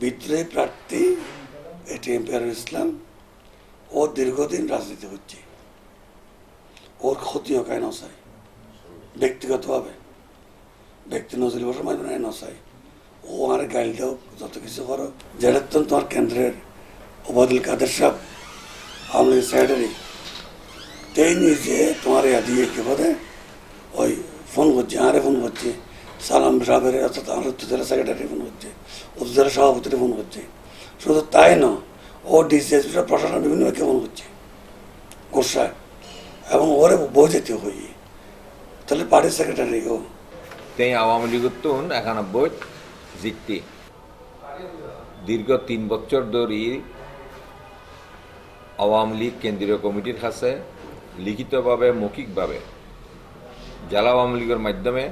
বিদ্রোহী প্রার্থী, এটি এম্পিয়ার ইসলাম, ও দীর্ঘদিন রাজনীতি করছে। ওর ক্ষতি হোক আয় নসাই। ব্যক্তিগতভাবে। ব্যক্তি নজরুল বসে মাঝে মাঝে নসাই। ও আর গাইল দাও, যত কিছু করো। যেটা তোমার কেন্দ্রের ওবাদুল কাদের সাহেব, আওয়ামী সেক্রেটারি তেই নিজে তোমার ইয়া দিয়ে কি ওই ফোন করছে, আরে ফোন করছে। সালাম সাহেবের অর্থাৎ আমার উপজেলা সেক্রেটারি ফোন করছে উপজেলা সভাপতির ফোন করছে। শুধু তাই না, ও ডিসিএস প্রশাসন বিভিন্ন ফোন করছে গোসায় এবং ওরে বউ যেতে হই। তাহলে পার্টির সেক্রেটারি ও। তেই আওয়ামী লীগের তুন একানব্বই, জিততি। দীর্ঘ তিন বছর ধরে আওয়ামী লীগ কেন্দ্রীয় কমিটির কাছে লিখিতভাবে, মৌখিকভাবে জেলা আওয়ামী লীগের মাধ্যমে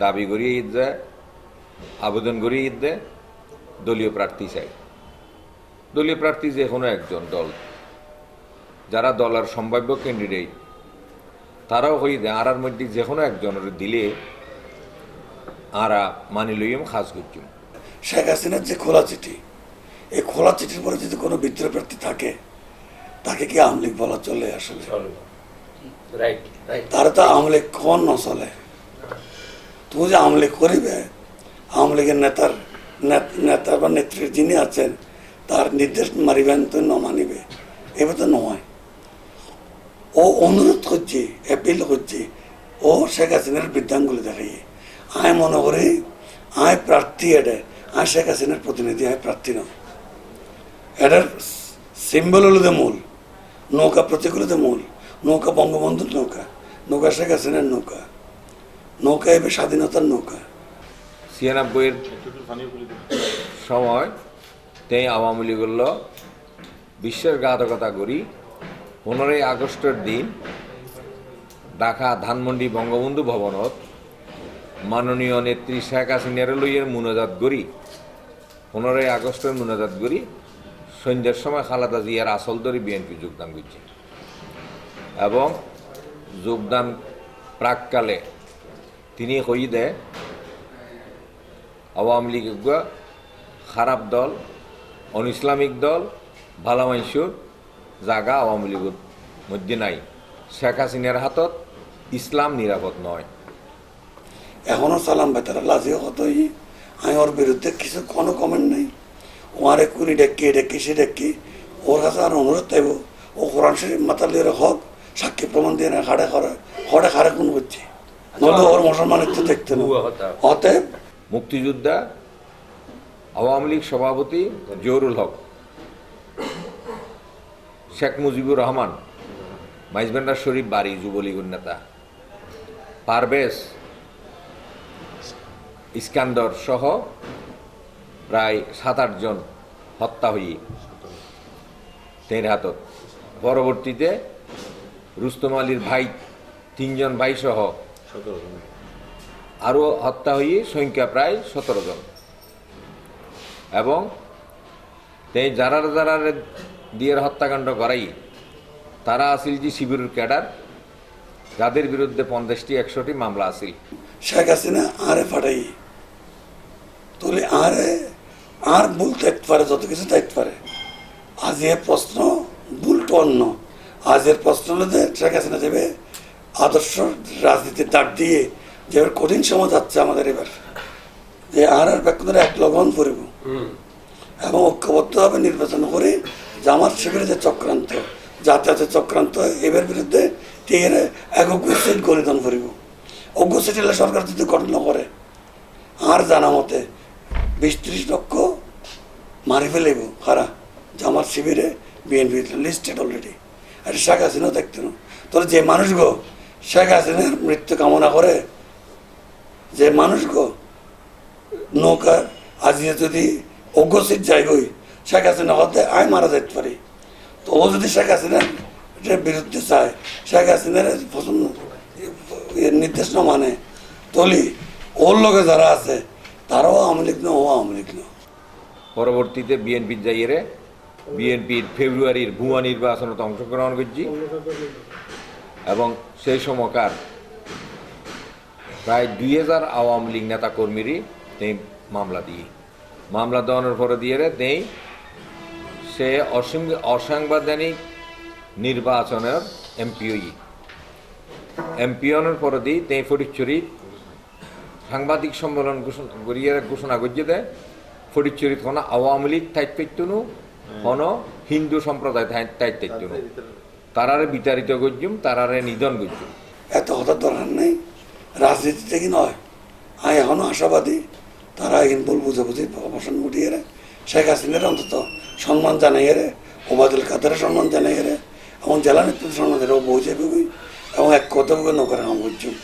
দাবি করিয়ে ঈদ দেয় আবেদন করিয়ে ঈদ দেয় দলীয় প্রার্থী চাই। দলীয় প্রার্থী যে কোনো একজন দল। যারা দলের সম্ভাব্য ক্যান্ডিডেট তারাও হই দেয় আরার মধ্যে যে কোনো একজনের দিলে আরা মানি লইম খাস করছুম শেখ হাসিনার যে খোলা চিঠি এই খোলা চিঠির পরে যদি কোনো বিদ্রোহ প্রার্থী থাকে তাকে কি আওয়ামী লীগ বলা চলে আসলে? রাইট রাইট তারা তো আওয়ামী লীগ কোন নচলে তুমি যে আওয়ামী লীগ করিবে আওয়ামী লীগের নেতার নেতা বা নেত্রী যিনি আছেন, তার নির্দেশ মারিবেন তো ন মানিবে। এবার তো নয়। ও অনুরোধ করছে অ্যাপিল করছে, ও শেখ হাসিনার বৃদ্ধাঙ্গুলি দেখাই আয় মনে করি, আয় প্রার্থী এটা আয় শেখ হাসিনার প্রতিনিধি, আয় প্রার্থী নয়। এটার সিম্বল হলো যে মূল, নৌকা প্রতীকগুলোতে মূল, নৌকা বঙ্গবন্ধুর নৌকা নৌকা শেখ হাসিনার নৌকা। নৌকা এবার স্বাধীনতার নৌকা। ছিয়ানব্বইয়ের সময় তেই আওয়ামী লীগ বিশ্বাসঘাতকতা করি। পনেরোই আগস্টের দিন ঢাকা ধানমন্ডি বঙ্গবন্ধু ভবনত মাননীয় নেত্রী শেখ হাসিনার লইয়ের মুনাজাত করি। পনেরোই আগস্টের মুনাজাত করি। সন্ধ্যার সময় খালাদা জিয়ার আসল ধরে বিএনপি যোগদান করছে। এবং যোগদান প্রাককালে তিনি কই দেয় আওয়ামী লীগ খারাপ দল অন ইসলামিক দল, ভালো মানুষের জাগা আওয়ামী লীগের মধ্যে নাই। শেখ হাসিনার হাতত ইসলাম নিরাপদ নয়। এখনও সালাম বেতারা, লাজিও কতই আমি ওর বিরুদ্ধে কিছু কোনো কমেন্ট নেই। ও আরে কুড়ি ডেকি ডেকি, সে ডেকি, ওর কাছে আর অনুরোধ চাইব ও কোরআন শরীফ মাতালের হক, সাক্ষী প্রমাণ দিয়ে না, হাড়ে হড়ে কোন করছে নলে ওর মুসলমানের তো দেখতে। অতএব মুক্তিযোদ্ধা, আওয়ামী লীগ সভাপতি জহুরুল হক, শেখ মুজিবুর রহমান মাইজবান্ডার শরীফ, বাড়ি যুবলীগের নেতা, পারভেজ ইস্কান্দর সহ প্রায় সাত আটজন হত্যা হয়ে তের হাতত পরবর্তীতে রুস্তম আলীর ভাই, তিনজন ভাই সহ আরও হত্যা হয়ে সংখ্যা প্রায় সতেরো জন। এবং তে যারা যারা দিয়ে হত্যাকাণ্ড করাই তারা আসিল যে শিবিরের ক্যাডার যাদের বিরুদ্ধে পঞ্চাশটি একশোটি মামলা আসিল শেখ হাসিনা আরে ফাটাই। তুলে আরে আর ভুল থাকতে পারে যত কিছু থাকতে পারে। আজ এর প্রশ্ন ভুলটা অন্য। আজ এর প্রশ্ন যে শেখ হাসিনা যাবে আদর্শ রাজনীতির দাঁড় দিয়ে যে কঠিন সময় যাচ্ছে আমাদের এবার। যে আর আর ব্যক্তিদের এক লগন করিব এবং ঐক্যবদ্ধভাবে নির্বাচন করে জামাত শিবিরের যে চক্রান্ত যাতায়াতের চক্রান্ত এবার বিরুদ্ধে টিএর একক সিট গরিদন করিব অজ্ঞ সিট হলে সরকার যদি গঠন করে আর জানা মতে বিশ ত্রিশ লক্ষ মারি ফেলেব কারা জামাত শিবিরে বিএনপি লিস্টেড অলরেডি। আর শেখ হাসিনাও দেখতে না। তোর যে মানুষগো শেখ হাসিনার মৃত্যু কামনা করে যে মানুষগো নৌকা আজিয়ে যদি অগ্রসিত যাইবই শেখ হাসিনা হতে আয় মারা যেতে পারি। তো ও যদি শেখ হাসিনার বিরুদ্ধে চায়, শেখ হাসিনার পছন্দ নির্দেশ না মানে তলি ওর লোকে যারা আছে, তারাও আওয়ামী লীগ না ও আওয়ামী লীগ না পরবর্তীতে বিএনপির যাইয়ে বিএনপির ফেব্রুয়ারির ভুয়া নির্বাচনত অংশগ্রহণ করছি। এবং সেই সময়কার প্রায় দুই হাজার আওয়ামী লীগ নেতা কর্মীরই তিনি মামলা দিয়ে। মামলা দেওয়ানোর পরে দিয়ে নেই সে অসংব- অসাংবিধানিক নির্বাচনের এমপিওই। এমপিওনের পরে দিই তেই ফটিকচুরি। সাংবাদিক সম্মেলন ঘোষণা ঘোষণা করিয়ে দেয় ফটিকচুরিত কোনো আওয়ামী লীগ টাইট পেতুনু কোনো হিন্দু সম্প্রদায় পেতুনু তারারে বিতাড়িত গজ্জুম তারারে নিধন গজ্জুম এত কথা দরকার নেই। রাজনীতি থেকে নয়। আমি এখনও আশাবাদী, তারা এখন ভুল বুঝাবুঝি অবসান ঘটিয়ে রে। শেখ হাসিনার অন্তত সম্মান জানাইয়ে রে ওবাদুল কাদের সম্মান জানাইয়ে রে, এবং জেলা নেতৃত্ব সম্মান জানাই বই যাবে এবং এক কথা নৌকার নাম করছুম